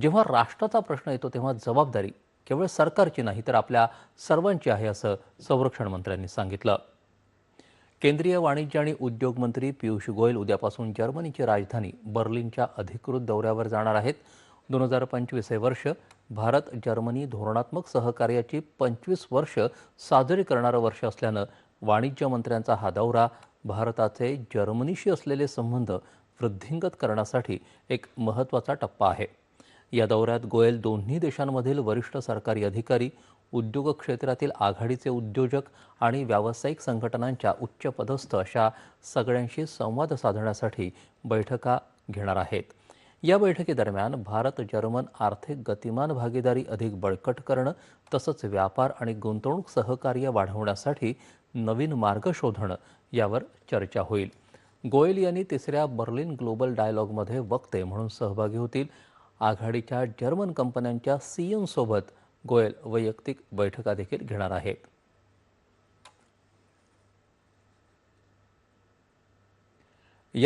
जेव्हा राष्ट्राचा प्रश्न येतो तेव्हा जबाबदारी केवळ सरकारची नाही तर आपल्या सर्वांची आहे असं संरक्षण मंत्र्यांनी सांगितलं. केंद्रीय वाणिज्य आणि उद्योग मंत्री पियुष गोयल उद्यापासून जर्मनीची राजधानी बर्लिनच्या अधिकृत दौऱ्यावर जाणार आहेत. दोन हजार पंचवीस हे वर्ष भारत जर्मनी धोरणात्मक सहकार्याची पंचवीस वर्ष साजरी करणारं वर्ष असल्यानं वाणिज्य मंत्र्यांचा हा दौरा भारताचे जर्मनीशी असलेले संबंध वृद्धिंगत करण्यासाठी एक महत्त्वाचा टप्पा आहे. या दौऱ्यात गोयल दोन्ही देशांमधील वरिष्ठ सरकारी अधिकारी उद्योग क्षेत्रातील आघाडीचे उद्योजक आणि व्यावसायिक संघटनांच्या उच्चपदस्थ अशा सगळ्यांशी संवाद साधण्यासाठी बैठका घेणार आहेत. या बैठकीदरम्यान भारत जर्मन आर्थिक गतिमान भागीदारी अधिक बळकट करणं तसंच व्यापार आणि गुंतवणूक सहकार्य वाढवण्यासाठी नवीन मार्ग शोधणं यावर चर्चा होईल. गोयल यांनी तिसऱ्या बर्लिन ग्लोबल डायलॉगमध्ये वक्ते म्हणून सहभागी होतील आघाडीच्या जर्मन कंपन्यांच्या सीएमसोबत गोयल वैयक्तिक बैठका देखील घेणार आहेत.